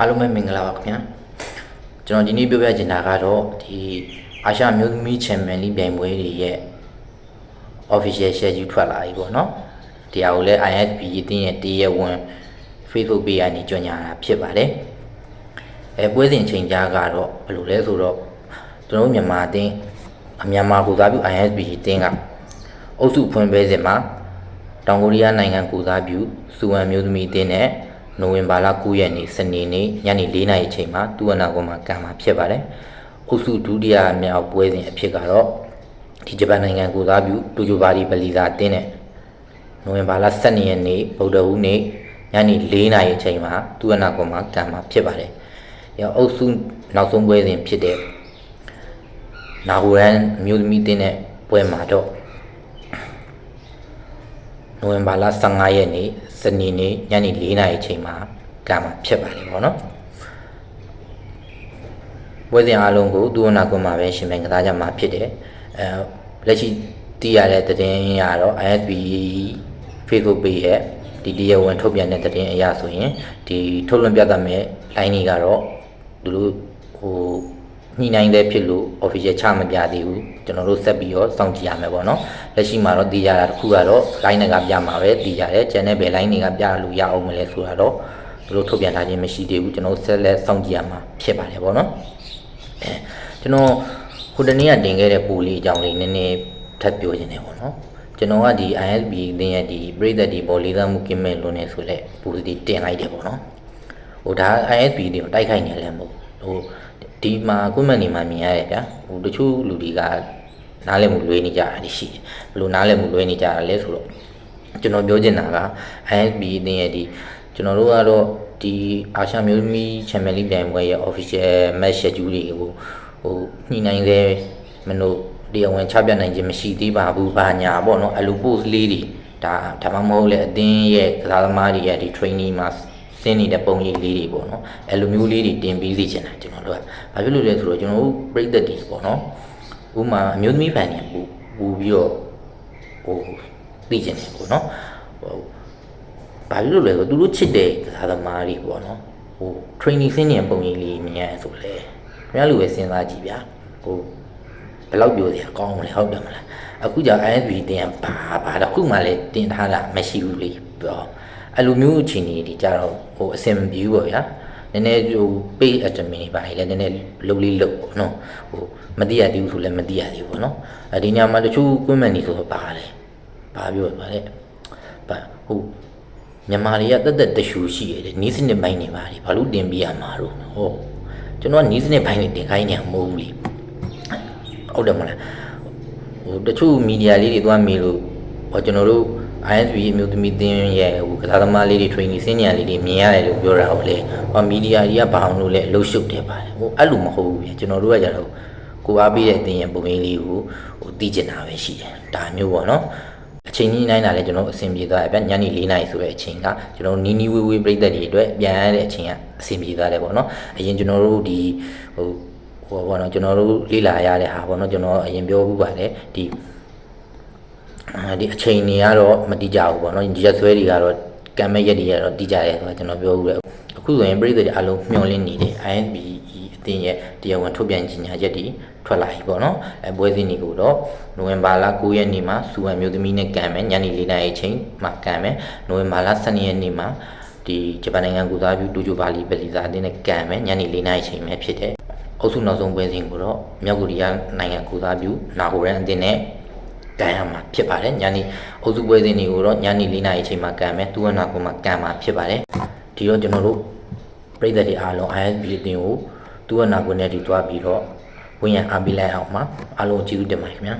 အားလုံးပဲမင်္ဂလာပါခင်ဗျာကျွန်တော်ဒီနေ့ပြောပြချင်တာကတော့ဒီအာရှမျိုးသမီးချန်ပီယံလိပြိုင်ပွဲတွေရဲ့ official schedule ထွက်လာပြီပေါ့နော်ဒီဟာကိုလည်း ISP အသင်းရဲ့တရားဝင် Facebook page ကနေကြေညာတာဖြစ်ပါတယ်အဲပွဲစဉ်ချိန်ကြားကတော့ဘယ်လိုလဲဆိုတော့ကျွန်တော်တို့မြန်မာအသင်းအမြန်မာကိုစားပြု ISP အသင်းကအုပ်စုဖွင့်ပွဲစဉ်မှာတောင်ကိုရီးယားနိုင်ငံကိုစားပြုစူဝမ်မျိုးသမီးအသင်းနဲ့ နိုဝင်ဘာလ9ရက်နေ့စနေနေ့ညနေ4:00နာရီအချိန်မှာတူဝနာကွန်မှာကံမှာဖြစ်ပါတယ်။အုပ်စုဒုတိယမြောက်ပွဲစဉ်အဖြစ်ကတော့ဒီဂျပန်နိုင်ငံကိုစားပြုတိုကျိုဘာဒီပလီဇာအသင်းနဲ့နိုဝင်ဘာလ12ရက်နေ့ဗုဒ္ဓဟူးနေ့ညနေ4:00နာရီအချိန်မှာတူဝနာကွန်မှာကံမှာဖြစ်ပါတယ်။ရောအုပ်စုနောက်ဆုံးပွဲစဉ်ဖြစ်တဲ့နာဂိုရန်အမျိုးသမီးအသင်းနဲ့ပွဲမှာတော့ နိုဝင်ဘာလ15ရက်နေ့စနေနေ့ညနေ4:00နာရီအချိန်မှာကံမှာဖြစ်ပါတယ်ပေါ့နော်ပွဲစဉ်အားလုံးကိုသူဝနာကွန်မှာပဲရှင်မြန်ကစားကြမှာဖြစ်တယ်အဲလက်ရှိသိရတဲ့သတင်းရတော့ ISB Facebook page ရဲ့ဒီတရားဝင်ထုတ်ပြန်တဲ့သတင်းအရဆိုရင်ဒီထုတ်လွှင့်ပြသမဲ့ line တွေကတော့သူတို့ဟို ညှိနှိုင်းတဲ့ဖြစ်လို့ official ချမပြသေးဘူးကျွန်တော်တို့ဆက်ပြီးတော့စောင့်ကြည့်ရမယ်ပေါ့နော်လက်ရှိမှာတော့တည်ရတာတစ်ခုကတော့ line တွေကပြမှာပဲတည်ရတယ်ကျန်တဲ့ဘယ် line တွေကပြလို့ရအောင်မလဲဆိုတာတော့သူတို့ထုတ်ပြန်ထားခြင်းမရှိသေးဘူးကျွန်တော်တို့ဆက်လက်စောင့်ကြည့်ရမှာဖြစ်ပါတယ်ပေါ့နော်အဲကျွန်တော်ဟိုတနေ့ကတင်ခဲ့တဲ့ပူလေးအကြောင်းလေးနည်းနည်းထပ်ပြောခြင်းတယ်ပေါ့နော်ကျွန်တော်ကဒီ ISB အသင်းရဲ့ဒီပြည်သက်ဒီဘော်လေးသားမှုကင်းမဲ့လွန်နေဆိုတဲ့ပူလေးတင်လိုက်တယ်ပေါ့နော်ဟိုဒါ ISB အသင်းကိုတိုက်ခိုက်နေလဲမဟုတ်ဟို ဒီမှာကွန်မန့်နေမှာမြင်ရတယ်ဗျာဟိုတချို့လူတွေကနားလည်မှုလွဲနေကြတာရှိတယ်ဘယ်လိုနားလည်မှုလွဲနေကြတာလဲဆိုတော့ကျွန်တော်ပြောချင်တာက ISB အသင်းရဲ့ဒီကျွန်တော်တို့ကတော့ဒီအာရှမျိုးသမီးချန်ပီယံလိပြိုင်ပွဲရဲ့ official match schedule တွေကိုဟိုညှိနှိုင်းသေးမလို့တရားဝင်ချပြနိုင်ခြင်းမရှိသေးပါဘူးဘာညာပေါ့နော်အဲ့လို post လေးတွေဒါဒါမှမဟုတ်လေအသင်းရဲ့ကစားသမားတွေရဲ့ဒီ training မှာ စင်းနေတဲ့ပုံရိပ်လေးတွေပေါ့နော်အဲ့လိုမျိုးလေးတွေတင်ပြီးစီချင်တာကျွန်တော်တို့ကဘာဖြစ်လို့လဲဆိုတော့ကျွန်တော်တို့ပြိသက်တွေပေါ့နော်ဥပမာအမျိုးသမီးဖန်တွေပူပူပြီးတော့ဟိုသိချင်တယ်ပေါ့နော်ဟိုဘာဖြစ်လို့လဲဆိုတော့သူတို့ချစ်တဲ့ကစားသမားတွေပေါ့နော်ဟို training စင်းနေတဲ့ပုံရိပ်လေးမြင်ရဆိုလေခင်ဗျားလူပဲစဉ်းစားကြည့်ဗျာဟိုဘယ်လောက်ပြောစရာကောင်းမလဲဟုတ်တယ်မလားအခုကြောင့် ISB တင်ဘာဘာတော့အခုမှလည်းတင်ထားတာမရှိဘူးလေပြော အဲ့လိုမျိုးအခြေအနေတွေကြတော့ဟိုအဆင်မပြေဘူးပေါ့ဗျာနည်းနည်းဟို pay admin ပါလေနည်းနည်းလုံလေးလုံပေါ့နော်ဟိုမတိရသေးဘူးဆိုလည်းမတိရသေးဘူးပေါ့နော်အဲဒီညမှာတချို့ comment တွေဆိုတော့ပါလေဘာပြောပါလဲဘာဟိုမြန်မာတွေကတက်တက်တရှူရှိရတယ်နီးစနစ်ပိုင်းနေပါလေဘာလို့တင်ပြရမှာတော့ဟောကျွန်တော်ကနီးစနစ်ပိုင်းတွေတင်ခိုင်းနေမှာမဟုတ်ဘူးလေဟုတ်တယ်မလားဟိုတချို့မီဒီယာလေးတွေသွားမေးလို့ဟောကျွန်တော်တို့ ISB အမျိုးသမီးသင်းရဲ့ဟိုကစားသမားလေးတွေ training စင်းညာလေးတွေမြင်ရတယ်လို့ပြောတာဟုတ်လေဟောမီဒီယာတွေကဘာအောင်လို့လဲအလုပ်ရှုပ်တယ်ပါတယ်ဟိုအဲ့လိုမဟုတ်ဘူးပြကျွန်တော်တို့ကကြတော့ကိုအားပေးတဲ့အသင်းရဲ့ပုံရင်းလေးကိုဟိုသိကျင်တာပဲရှိတယ်ဒါမျိုးပေါ့နော်အချိန်ကြီးနိုင်တာလည်းကျွန်တော်အဆင်ပြေသွားတယ်ဗျညနေ၄နာရီဆိုတဲ့အချိန်ကကျွန်တော်နီးနီးဝေးဝေးပြိသက်တွေအတွက်ပြန်ရတဲ့အချိန်ကအဆင်ပြေသွားတယ်ပေါ့နော်အရင်ကျွန်တော်တို့ဒီဟိုဟိုဘောနော်ကျွန်တော်တို့လေ့လာရတဲ့ဟာဘောနော်ကျွန်တော်အရင်ပြောဘူးပါတယ်ဒီအာ ဒီအချိန်တွေကတော့မတိကြဘူးပေါ့နော်ဒီရက်ဆွဲတွေကတော့ကံမဲ့ရက်တွေကတော့တိကြတယ်ဆိုတော့ကျွန်တော်ပြောဘူးလေအခုဆိုရင်ပြည်သူတွေအလုံးမျှော်လင့်နေတယ် INB အတင်းရဲ့တရားဝင်ထုတ်ပြန်ကြေညာချက်တွေထွက်လာပြီပေါ့နော်အဲပွဲစဉ်တွေကိုတော့နိုဝင်ဘာလ9ရက်နေ့မှာစူဝမ်မျိုးသမီးနဲ့ကံမယ်ညနေ4နာရီအချိန်မှာကံမယ်နိုဝင်ဘာလ12ရက်နေ့မှာဒီဂျပန်နိုင်ငံကိုစားပြုတူဂျိုဘာလီပလီဇာအတင်းနဲ့ကံမယ်ညနေ4နာရီအချိန်ပဲဖြစ်တယ်အုပ်စုနောက်ဆုံးပွဲစဉ်ကိုတော့မြောက်ကိုရီးယားနိုင်ငံကိုစားပြုနာဂိုရန်အသင်းနဲ့ ကန်ရမှာဖြစ်ပါတယ်ညနေအုပ်စုပွဲစဉ်တွေကိုတော့ညနေ၄နာရီအချိန်မှာကန်မယ်သူဝနာကိုမှကန်မှာဖြစ်ပါတယ်ဒီတော့ကျွန်တော်တို့ပြည်သက်တွေအားလုံး ISB အသင်းကိုသူဝနာကိုနဲ့ဒီတွားပြီးတော့ဝင်ရအားပေးလိုက်အောင်ပါအားလုံးကျေးဇူးတင်ပါတယ်ခင်ဗျာ